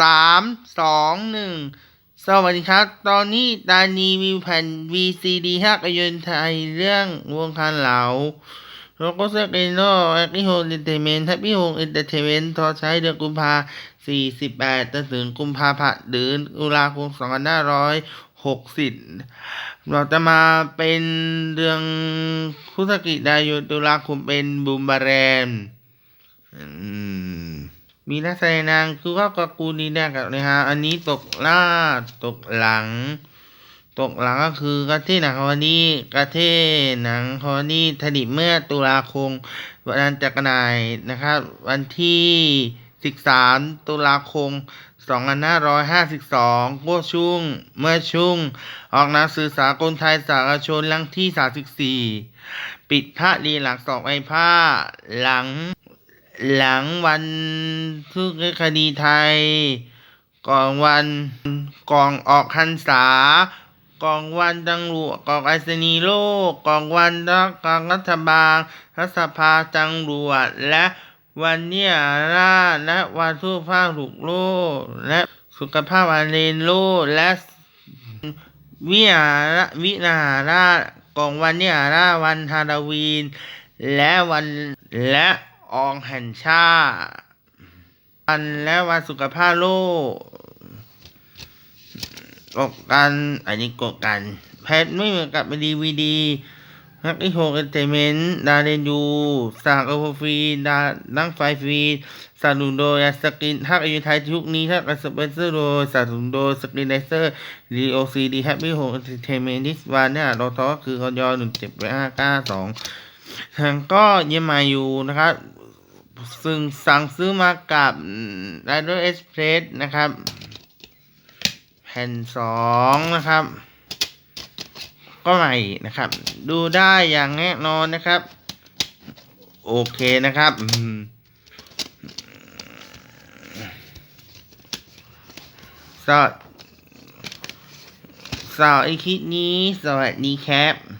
สามสองหนึ่งสวัสดีครับ ตอนนี้ดานีวิวแผ่น VCD ฮักยนไทยเรื่องวงการเหลาโลโก้เซกเอนโนแอคทิโฮเอนเตอร์เทนเมนต์แฮปปี้โฮเอนเตอร์เทนเมนต์ทอใช้เดือนกุมภาสี่สิบแปดจนถึงกุมภาพันธ์หรือตุลาคมสองพันห้าร้อยหกสิบเราจะมาเป็นเรื่องพุทธกิจดายนตุลาคมเป็นบูมบาแรมอืม มีนักแสดงนางคือว่ากกูนีแดกนะฮะอันนี้ตกหน้าตกหลัง ตกหลังก็คือกระเทศหนังคอนี้กระเทศหนังคอนี้ถดิเมื่อตุลาคมวันจักรนายนะครับ วันที่13ตุลาคม2552ก็ชุ่ง เมื่อชุ่ง ออกหนังสือสากลไทยสากชนลังที่34ปิดพระดีหลังสองไอผ้าหลัง หลังวันทุกคดีไทย ก่อนวันก่อนออกพรรษาก่อนวันตำรวก่อนไอสนีโลกก่อนวันรักการรัฐบาลรัฐสภาตำรวจและวันเนี่ยราและวันทุกภาคถูกโลกและสุขภาพวันเรนโลกและวิหารวินาราชกอนวันเนี่ยราวันฮาโลวีน และวันและ อองแห่งชาติวันและวันสุขภาพโลกกดกันอันนี้กดกัน แพทไม่เหมือนกับดีวีดีฮักอีโฮเอนเตเมนต์ดาเรนยูสากโอฟรีดานั่งไฟฟรีสนับสนุนโดยสกินฮักอายุไทยยุคนี้ฮักสเปนเซอร์โดยสนับสนุนโดยสกินไดเซอร์ดีโอซีดีแฮปปี้โฮเอนเตเมนต์ดิสวานเนี่ยเราท้อคือคอยอหนึ่งเจ็ดแปดห้าเก้าสองทางก็ยังมาอยู่นะครับ ซึ่งสั่งซื้อมากับ r i d e r Express นะครับ แผ่นสองนะครับ ก็ใหม่นะครับ ดูได้อย่างแน่นอนนะครับ โอเคนะครับสอดสาวไอคลิปนี้ สวัสดีครับ